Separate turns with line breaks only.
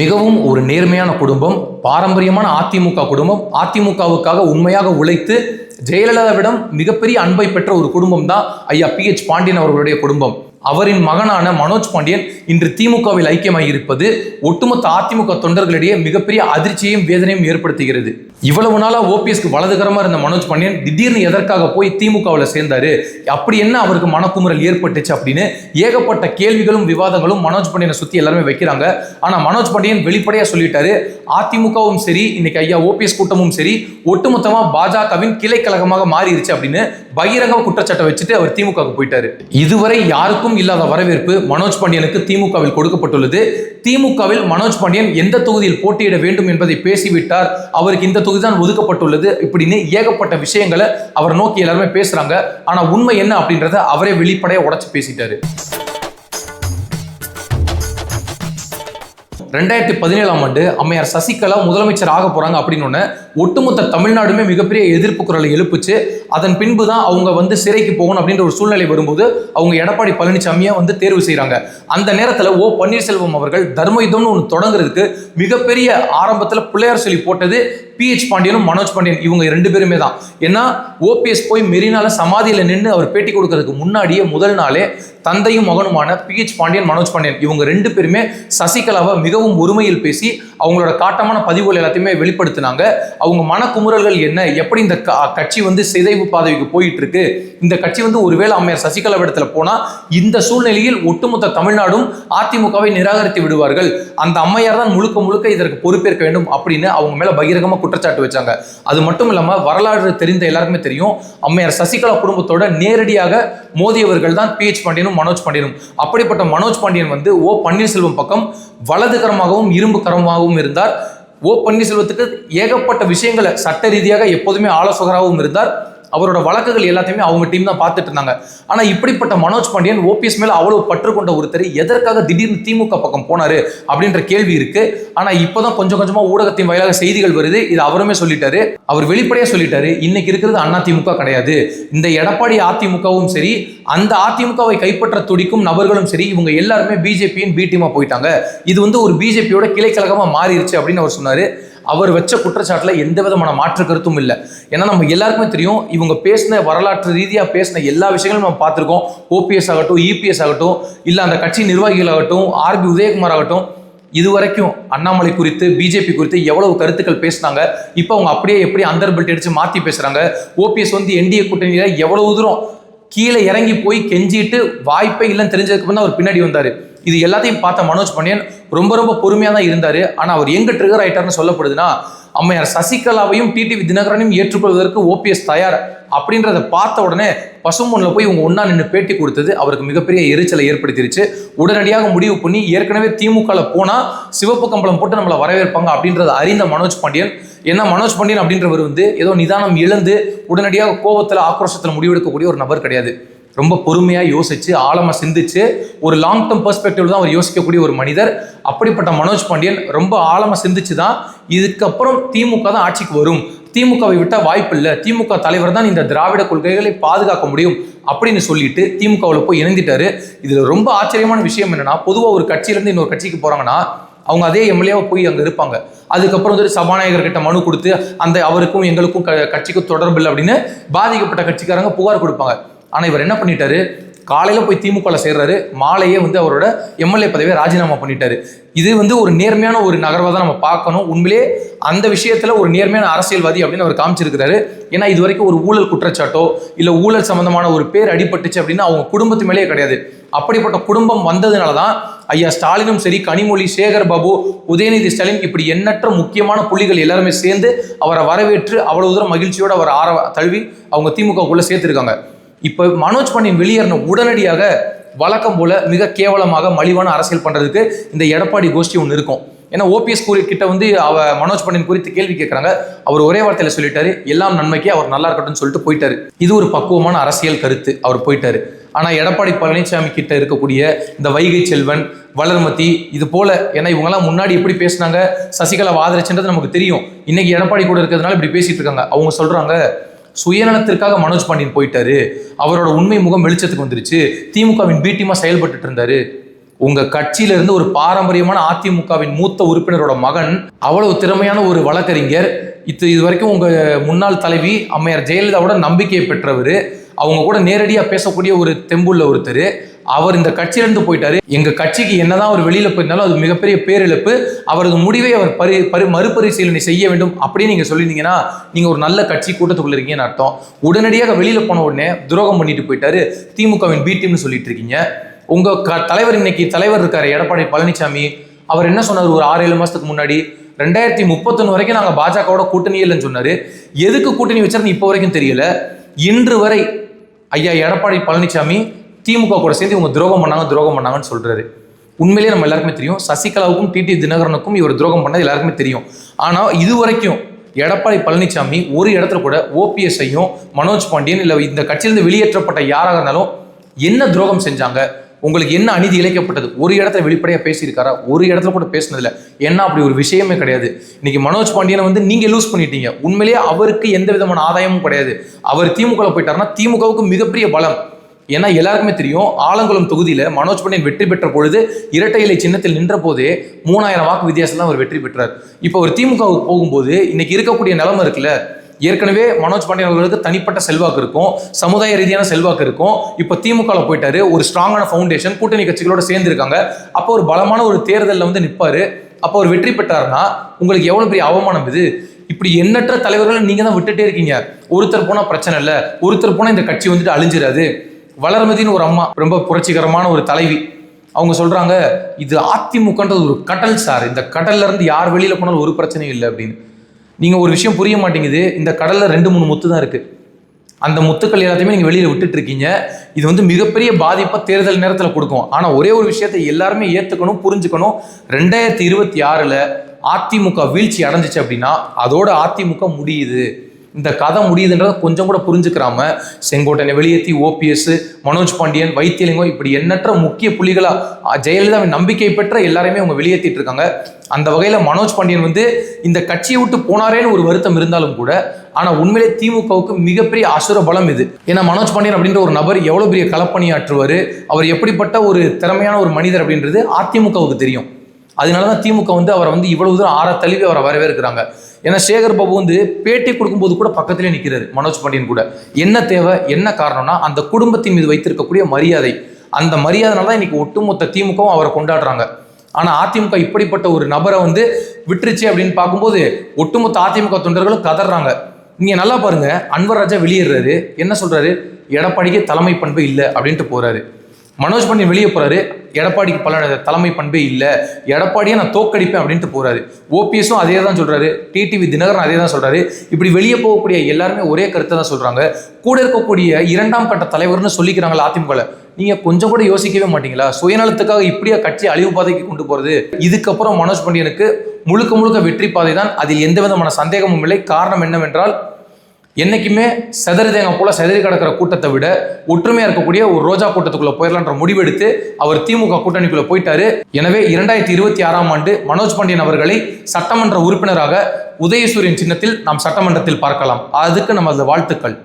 மிகவும் ஒரு நேர்மையான குடும்பம் பாரம்பரியமான அதிமுக குடும்பம். அதிமுகவுக்காக உண்மையாக உழைத்து ஜெயலலிதாவிடம் மிகப்பெரிய அன்பை பெற்ற ஒரு குடும்பம் தான் ஐயா பி எச் பாண்டியன் அவர்களுடைய குடும்பம். அவரின் மகனான மனோஜ் பாண்டியன் இன்று திமுகவில் ஐக்கியமாகி இருப்பது ஒட்டுமொத்த அதிமுக தொண்டர்களிடையே மிகப்பெரிய அதிர்ச்சியையும் வேதனையும் ஏற்படுத்துகிறது. இவ்வளவு நாளா ஓபிஎஸ்க்கு வலதுகரமா இருந்த மனோஜ் பாண்டியன் திடீர்னு எதற்காக போய் திமுகவில் சேர்ந்தாரு? அப்படி என்ன அவருக்கு மனக்குமுறல் ஏற்பட்டுச்சு அப்படின்னு ஏகப்பட்ட கேள்விகளும் விவாதங்களும் மனோஜ் பாண்டியனை சுத்தி எல்லாருமே வைக்கிறாங்க. ஆனா மனோஜ் பாண்டியன் வெளிப்படையா சொல்லிட்டாரு அதிமுகவும் சரி இன்னைக்கு ஐயா ஓபிஎஸ் கூட்டமும் சரி ஒட்டுமொத்தமா பாஜகவின் கிளை கழகமாக மாறிடுச்சு அப்படின்னு பகிரங்க குற்றச்சாட்டை வச்சுட்டு அவர் திமுகவுக்கு போயிட்டாரு. இதுவரை யாருக்கும் இல்லாத வரவேற்பு மனோஜ் பாண்டியனுக்கு திமுகவில் கொடுக்கப்பட்டுள்ளது. திமுகவில் மனோஜ் பாண்டியன் எந்த தொகுதியில் போட்டியிட வேண்டும் என்பதை பேசிவிட்டார். அவருக்கு இந்த தொகுதி தான் ஒதுக்கப்பட்டுள்ளது. இப்படின்னு ஏகப்பட்ட விஷயங்களை அவர் நோக்கி எல்லாருமே பேசுறாங்க. ஆனா உண்மை என்ன அப்படின்றத அவரே வெளிப்படைய உடச்சு பேசிட்டாரு. ரெண்டாயிரத்தி பதினேழாம் ஆண்டு அம்மையார் சசிகலா முதலமைச்சர் ஆக போறாங்க அப்படின்னு ஒன்று ஒட்டுமொத்த தமிழ்நாடுமே மிகப்பெரிய எதிர்ப்பு குரலை எழுப்புச்சு. அதன் பின்பு தான் அவங்க வந்து சிறைக்கு போகணும் அப்படின்ற ஒரு சூழ்நிலை வரும்போது அவங்க எடப்பாடி பழனிசாமியை வந்து தேர்வு செய்கிறாங்க அந்த நேரத்தில் ஓ பன்னீர்செல்வம் அவர்கள் தர்ம யுத்தம்னு ஒன்று தொடங்குறதுக்கு மிகப்பெரிய ஆரம்பத்தில் பிள்ளையார் சொல்லி போட்டது பிஹெச் பாண்டியனும் மனோஜ் பாண்டியன் இவங்க ரெண்டு பேருமே தான். ஏன்னா ஓபிஎஸ் போய் மெரினால சமாதியில் நின்று அவர் பேட்டி கொடுக்கறதுக்கு முன்னாடியே முதல் நாளே தந்தையும் மகனுமான பிஹெச் பாண்டியன் மனோஜ் பாண்டியன் இவங்க ரெண்டு பேருமே சசிகலாவை மிகவும் ஒருமையில் பேசி அவங்களோட காட்டமான பதிவுகள் எல்லாத்தையுமே வெளிப்படுத்தினாங்க. அவங்க மனக்குமுறல்கள் என்ன? எப்படி இந்த கட்சி வந்து சிதைவு பாதைக்கு போயிட்டு இருக்கு இந்த கட்சி வந்து ஒருவேளை அம்மையார் சசிகலா இடத்துல போனா இந்த சூழ்நிலையில் ஒட்டுமொத்த தமிழ்நாடும் அதிமுகவை நிராகரித்து விடுவார்கள். அந்த அம்மையார் தான் முழுக்க முழுக்க இதற்கு பொறுப்பேற்க வேண்டும் அப்படின்னு அவங்க மேல பகிரங்கமா குற்றச்சாட்டு வச்சாங்க. அது மட்டும் இல்லாம வரலாறு தெரிந்த எல்லாருக்குமே தெரியும். அம்மையார் சசிகலா குடும்பத்தோட நேரடியாக மோதியவர்கள் தான் பிஹெச் பாண்டியனும் மனோஜ் பாண்டியனும். அப்படிப்பட்ட மனோஜ் பாண்டியன் வந்து ஓ பன்னீர்செல்வம் பக்கம் கரமாகவும் இரும்பு கரமாகவும் இருந்தார். ஓ பன்னீர்செல்வத்துக்கு ஏகப்பட்ட விஷயங்களை சட்ட ரீதியாக எப்போதுமே ஆலோசகராகவும் இருந்தார். அவரோட வழக்குகள் எல்லாத்தையுமே அவங்க டீம் தான் பார்த்துட்டு இருந்தாங்க. ஆனால் இப்படிப்பட்ட மனோஜ் பாண்டியன் ஓபிஎஸ் மேலே அவ்வளோ பற்றுக்கொண்ட ஒருத்தர் எதற்காக திடீர்னு திமுக பக்கம் போனாரு அப்படின்ற கேள்வி இருக்கு. இப்போ இப்போதான் கொஞ்சம் கொஞ்சமாக ஊடகத்தின் வாயிலாக செய்திகள் வருது. இது அவருமே சொல்லிட்டாரு. அவர் வெளிப்படையாக சொல்லிட்டாரு. இன்னைக்கு இருக்கிறது அண்ணா திமுக கிடையாது. இந்த எடப்பாடி அதிமுகவும் சரி அந்த அதிமுகவை கைப்பற்ற துடிக்கும் நபர்களும் சரி இவங்க எல்லாருமே பிஜேபியின் பி டீமாக போயிட்டாங்க. இது வந்து ஒரு பிஜேபியோட கிளைக்கழகமாக மாறிடுச்சு அப்படின்னு அவர் சொன்னார். அவர் வச்ச குற்றச்சாட்டில் எந்த விதமான மாற்று கருத்தும் இல்லை. ஏன்னா நம்ம எல்லாருக்குமே தெரியும் இவங்க பேசின வரலாற்று ரீதியாக பேசின எல்லா விஷயங்களும் நம்ம பார்த்துருக்கோம். ஓபிஎஸ் ஆகட்டும் இபிஎஸ் ஆகட்டும் இல்லை அந்த கட்சி நிர்வாகிகள் ஆகட்டும் ஆர்பி உதயகுமார் ஆகட்டும் இதுவரைக்கும் அண்ணாமலை குறித்து பிஜேபி குறித்து எவ்வளவு கருத்துக்கள் பேசினாங்க இப்போ அவங்க அப்படியே எப்படி அந்தர் பெல்ட் அடிச்சு மாற்றி பேசுகிறாங்க ஓபிஎஸ் வந்து என்டிஏ கூட்டணியில் எவ்வளவு தூரம் கீழே இறங்கி போய் கெஞ்சிட்டு வாய்ப்பே இல்லைன்னு தெரிஞ்சதுக்கு தான் அவர் பின்னாடி வந்தார். இது எல்லாத்தையும் பார்த்த மனோஜ் பாண்டியன் ரொம்ப ரொம்ப பொறுமையாக தான் இருந்தார். ஆனால் அவர் எங்கே ட்ரிகர் ஆயிட்டார்னு சொல்லப்படுதுன்னா அம்மையார் சசிகலாவையும் டிடிவி தினகரனையும் ஏற்றுக்கொள்வதற்கு ஓபிஎஸ் தயார் அப்படின்றத பார்த்த உடனே பசும்பொன்னில் போய் இவங்க ஒன்றா நின்று பேட்டி கொடுத்தது அவருக்கு மிகப்பெரிய எரிச்சலை ஏற்படுத்திருச்சு. உடனடியாக முடிவு பண்ணி ஏற்கனவே திமுகவில் போனால் சிவப்பு கம்பளம் போட்டு நம்மளை வரவேற்பாங்க அப்படின்றத அறிந்த மனோஜ் பாண்டியன். ஏன்னா மனோஜ் பாண்டியன் அப்படின்றவர் வந்து ஏதோ நிதானம் இழந்து உடனடியாக கோபத்தில் ஆக்ரோஷத்தில் முடிவெடுக்கக்கூடிய ஒரு நபர் கிடையாது. ரொம்ப பொறுமையாக யோசிச்சு ஆழமாக சிந்திச்சு ஒரு லாங் டேர்ம் பெர்ஸ்பெக்டிவ் தான் அவர் யோசிக்கக்கூடிய ஒரு மனிதர். அப்படிப்பட்ட மனோஜ் பாண்டியன் ரொம்ப ஆழமாக சிந்திச்சு தான் இதுக்கப்புறம் திமுக தான் ஆட்சிக்கு வரும். திமுகவை விட்டால் வாய்ப்பு இல்லை. திமுக தலைவர் தான் இந்த திராவிட கொள்கைகளை பாதுகாக்க முடியும் அப்படின்னு சொல்லிட்டு திமுகவில் போய் இணைந்துட்டாரு. இதில் ரொம்ப ஆச்சரியமான விஷயம் என்னன்னா பொதுவாக ஒரு கட்சியிலேருந்து இன்னொரு கட்சிக்கு போகிறாங்கன்னா அவங்க அதே எம்எல்ஏவை போய் அங்கே இருப்பாங்க. அதுக்கப்புறம் வந்துட்டு சபாநாயகர் கிட்ட மனு கொடுத்து அந்த அவருக்கும் எங்களுக்கும் க- கட்சிக்கும் தொடர்பு இல்லை அப்படின்னு பாதிக்கப்பட்ட கட்சிக்காரங்க புகார் கொடுப்பாங்க. ஆனால் இவர் என்ன பண்ணிட்டாரு? காலையில் போய் திமுகவில் சேர்றாரு. மாலையே வந்து அவரோட எம்எல்ஏ பதவியை ராஜினாமா பண்ணிட்டாரு. இது வந்து ஒரு நேர்மையான ஒரு நகர்வாக தான் நம்ம பார்க்கணும். உண்மையிலே அந்த விஷயத்தில் ஒரு நேர்மையான அரசியல்வாதி அப்படின்னு அவர் காமிச்சிருக்கிறாரு. ஏன்னா இது வரைக்கும் ஒரு ஊழல் குற்றச்சாட்டோ இல்லை ஊழல் சம்பந்தமான ஒரு பேர் அடிபட்டுச்சு அப்படின்னா அவங்க குடும்பத்து மேலேயே கிடையாது. அப்படிப்பட்ட குடும்பம் வந்ததுனால தான் ஐயா ஸ்டாலினும் சரி கனிமொழி சேகர் பாபு உதயநிதி ஸ்டாலின் இப்படி எண்ணற்ற முக்கியமான புள்ளிகள் எல்லாருமே சேர்ந்து அவரை வரவேற்று அவ்வளவு தூரம் மகிழ்ச்சியோடு அவரை ஆர தழுவி அவங்க திமுகவுக்குள்ளே சேர்த்துருக்காங்க. இப்போ மனோஜ் பாண்டியன் வெளியேறின உடனடியாக வழக்கம் போல மிக கேவலமாக மலிவான அரசியல் பண்ணுறதுக்கு இந்த எடப்பாடி கோஷ்டி ஒன்று இருக்கும். ஏன்னா ஓபிஎஸ் கூறி கிட்ட வந்து அவ மனோஜ் பாண்டியன் குறித்து கேள்வி கேட்குறாங்க அவர் ஒரே வார்த்தையில் சொல்லிட்டாரு எல்லாம் நன்மைக்கே அவர் நல்லா இருக்கட்டும்னு சொல்லிட்டு போயிட்டாரு. இது ஒரு பக்குவமான அரசியல் கருத்து அவர் போயிட்டாரு. ஆனால் எடப்பாடி பழனிசாமி கிட்ட இருக்கக்கூடிய இந்த வைகை செல்வன் வளர்மதி இது போல ஏன்னா இவங்கெல்லாம் முன்னாடி எப்படி பேசினாங்க. சசிகலா ஆதரிச்சுன்றது நமக்கு தெரியும். இன்னைக்கு எடப்பாடி கூட இருக்கிறதுனால இப்படி பேசிட்டு இருக்காங்க. அவங்க சொல்றாங்க சுயநலத்திற்காக மனோஜ் பாண்டியன் போயிட்டாரு. அவரோட உண்மை முகம் வெளிச்சத்துக்கு வந்துருச்சு. திமுகவின் பீட்டிமா செயல்பட்டு செயல்பட்டுட்டு இருந்தாரு. உங்க கட்சியில இருந்து ஒரு பாரம்பரியமான அதிமுகவின் மூத்த உறுப்பினரோட மகன் அவ்வளவு திறமையான ஒரு வழக்கறிஞர் இது இது வரைக்கும் உங்க முன்னாள் தலைவி அம்மையார் ஜெயலலிதாவோட நம்பிக்கையை பெற்றவர். அவங்க கூட நேரடியாக பேசக்கூடிய ஒரு தெம்புள்ள ஒருத்தர். அவர் இந்த கட்சியிலிருந்து போயிட்டாரு. எங்க கட்சிக்கு என்னதான் அவர் வெளியில போயிருந்தாலும் அது மிகப்பெரிய பேரிழப்பு. அவரது முடிவை அவர் பரி பரி மறுபரிசீலனை செய்ய வேண்டும் அப்படின்னு நீங்க சொல்லியிருந்தீங்கன்னா நீங்க ஒரு நல்ல கட்சி கூட்டத்துக்குள்ள இருக்கீங்கன்னு அர்த்தம். உடனடியாக வெளியில போன உடனே துரோகம் பண்ணிட்டு போயிட்டாரு. திமுகவின் பி டீம்னு சொல்லிட்டு இருக்கீங்க. உங்க க தலைவர் இன்னைக்கு தலைவர் இருக்காரு எடப்பாடி பழனிசாமி அவர் என்ன சொன்னார் ஒரு ஆறு ஏழு மாசத்துக்கு முன்னாடி? ரெண்டாயிரத்தி முப்பத்தொன்னு வரைக்கும் நாங்கள் பாஜகவோட கூட்டணி இல்லைன்னு சொன்னாரு. எதுக்கு கூட்டணி வச்சாருன்னு இப்போ வரைக்கும் தெரியல. இன்று வரை ஐயா எடப்பாடி பழனிசாமி திமுக கூட சேர்ந்து இவங்க துரோகம் பண்ணாங்க துரோகம் பண்ணாங்கன்னு சொல்றாரு. உண்மையிலேயே நம்ம எல்லாருக்குமே தெரியும். சசிகலாவுக்கும் டிடி தினகரனுக்கும் இவர் துரோகம் பண்ணது எல்லாருக்குமே தெரியும். ஆனால் இது வரைக்கும் எடப்பாடி பழனிசாமி ஒரு இடத்துல கூட ஓபிஎஸ்ஐயும் மனோஜ் பாண்டியன் இல்லை இந்த கட்சியிலிருந்து வெளியேற்றப்பட்ட யாராக இருந்தாலும் என்ன துரோகம் செஞ்சாங்க? உங்களுக்கு என்ன அநீதி இழைக்கப்பட்டது? ஒரு இடத்துல வெளிப்படையாக பேசியிருக்காரா? ஒரு இடத்துல கூட பேசினதில்ல. என்ன அப்படி ஒரு விஷயமே கிடையாது. இன்னைக்கு மனோஜ் பாண்டியனை வந்து நீங்கள் லூஸ் பண்ணிட்டீங்க. உண்மையிலேயே அவருக்கு எந்த விதமான ஆதாயமும் கிடையாது. அவர் திமுகவில் போயிட்டாருன்னா திமுகவுக்கு மிகப்பெரிய பலம். ஏன்னா எல்லாருக்குமே தெரியும் ஆலங்குளம் தொகுதியில் மனோஜ் பண்டியன் வெற்றி பெற்ற பொழுது இரட்டை இலை சின்னத்தில் நின்ற போதே மூணாயிரம் வாக்கு வித்தியாசம் தான் அவர் வெற்றி பெற்றார். இப்போ அவர் திமுகவுக்கு போகும்போது இன்னைக்கு இருக்கக்கூடிய நிலைமை இருக்குல்ல ஏற்கனவே மனோஜ் பாண்டியன் அவர்களுக்கு தனிப்பட்ட செல்வாக்கு இருக்கும் சமுதாய ரீதியான செல்வாக்கு இருக்கும். இப்போ திமுகவில் போயிட்டாரு ஒரு ஸ்ட்ராங்கான ஃபவுண்டேஷன் கூட்டணி கட்சிகளோட சேர்ந்துருக்காங்க அப்போ ஒரு பலமான ஒரு தேர்தலில் வந்து நிற்பாரு அப்போ அவர் வெற்றி பெற்றாருன்னா உங்களுக்கு எவ்வளோ பெரிய அவமானம் இது? இப்படி எண்ணற்ற தலைவர்களை நீங்க தான் விட்டுட்டே இருக்கீங்க. ஒருத்தர் போனா பிரச்சனை இல்லை ஒருத்தர் போனா இந்த கட்சி வந்துட்டு அழிஞ்சிடாது வளர்மதின்னு ஒரு அம்மா ரொம்ப புரட்சிகரமான ஒரு தலைவி. அவங்க சொல்கிறாங்க இது அதிமுகன்றது ஒரு கடல் சார் இந்த கடல்ல இருந்து யார் வெளியில் போனாலும் ஒரு பிரச்சனையும் இல்லை அப்படின்னு. நீங்கள் ஒரு விஷயம் புரிய மாட்டேங்குது. இந்த கடலில் ரெண்டு மூணு முத்து தான் இருக்குது அந்த முத்துக்கள் எல்லாத்தையுமே நீங்கள் வெளியில் விட்டுட்டு இருக்கீங்க. இது வந்து மிகப்பெரிய பாதிப்பை தேர்தல் நேரத்தில் கொடுக்கும். ஆனால் ஒரே ஒரு விஷயத்தை எல்லாருமே ஏற்றுக்கணும் புரிஞ்சுக்கணும். ரெண்டாயிரத்தி இருபத்தி ஆறில் அதிமுக வீழ்ச்சி அடைஞ்சிச்சு அப்படின்னா அதோட அதிமுக முடியுது. இந்த கதை முடியுதுன்றத கொஞ்சம் கூட புரிஞ்சுக்கிறாம செங்கோட்டையனை வெளியேற்றி ஓபிஎஸ் மனோஜ் பாண்டியன் வைத்தியலிங்கம் இப்படி எண்ணற்ற முக்கிய புள்ளிகளா ஜெயலலிதா ஜெயலலிதாவின் நம்பிக்கை பெற்ற எல்லாரையுமே அவங்க வெளியேற்றிட்டு இருக்காங்க. அந்த வகையில மனோஜ் பாண்டியன் வந்து இந்த கட்சியை விட்டு போனாரேன்னு ஒரு வருத்தம் இருந்தாலும் கூட ஆனா உண்மையிலே திமுகவுக்கு மிகப்பெரிய அசுர பலம் இது. ஏன்னா மனோஜ் பாண்டியன் அப்படின்ற ஒரு நபர் எவ்வளவு பெரிய களப்பணியாற்றுவார் அவர் எப்படிப்பட்ட ஒரு திறமையான ஒரு மனிதர் அப்படின்றது அதிமுகவுக்கு தெரியும். அதனால தான் திமுக வந்து அவரை வந்து இவ்வளவு தூரம் ஆற தழுவி அவரை வரவேற்கிறாங்க. ஏன்னா சேகர் பாபு வந்து பேட்டி கொடுக்கும்போது கூட பக்கத்திலே நிற்கிறாரு மனோஜ் பாண்டியன் கூட. என்ன தேவை என்ன காரணம்னா அந்த குடும்பத்தின் மீது வைத்திருக்கக்கூடிய மரியாதை. அந்த மரியாதைனால தான் இன்னைக்கு ஒட்டுமொத்த திமுகவும் அவரை கொண்டாடுறாங்க. ஆனா அதிமுக இப்படிப்பட்ட ஒரு நபரை வந்து விட்டுருச்சு அப்படின்னு பார்க்கும்போது ஒட்டுமொத்த அதிமுக தொண்டர்களும் கதறாங்க. நீங்க நல்லா பாருங்க அன்வர் ராஜா வெளியேறாரு என்ன சொல்றாரு? எடப்பாடிக்கு தலைமை பண்பு இல்லை அப்படின்ட்டு போறாரு. மனோஜ் பண்ணி வெளியே போறாரு. எடப்பாடிக்கு பல தலைமை பண்பே இல்லை. எடப்பாடியை நான் தோக்கடிப்பேன் அப்படின்ட்டு போறாரு. ஓபிஎஸும் அதே தான் சொல்றாரு. டிடிவி தினகரன் அதே தான் சொல்றாரு. இப்படி வெளியே போகக்கூடிய எல்லாருமே ஒரே கருத்தை தான் சொல்றாங்க. கூட இருக்கக்கூடிய இரண்டாம் கட்ட தலைவர்னு சொல்லிக்கிறாங்களா அதிமுக நீங்க கொஞ்சம் கூட யோசிக்கவே மாட்டீங்களா? சுயநலத்துக்காக இப்படியா கட்சி அழிவு பாதைக்கு கொண்டு போறது? இதுக்கப்புறம் மனோஜ் பாண்டியனுக்கு முழுக்க முழுக்க வெற்றி பாதை தான் அதில் எந்த விதமான சந்தேகமும் இல்லை. காரணம் என்னவென்றால் என்றைக்குமே செதறி தேங்காய் போல செதறி கிடக்கிற கூட்டத்தை விட ஒற்றுமையாக இருக்கக்கூடிய ஒரு ரோஜா கூட்டத்துக்குள்ள போயிடலான்ற முடிவெடுத்து அவர் திமுக கூட்டணிக்குள்ள போயிட்டாரு. எனவே இரண்டாயிரத்தி இருபத்தி ஆறாம் ஆண்டு மனோஜ் பாண்டியன் அவர்களை சட்டமன்ற உறுப்பினராக உதயசூரியன் சின்னத்தில் நாம் சட்டமன்றத்தில் பார்க்கலாம். அதுக்கு நமது வாழ்த்துக்கள்.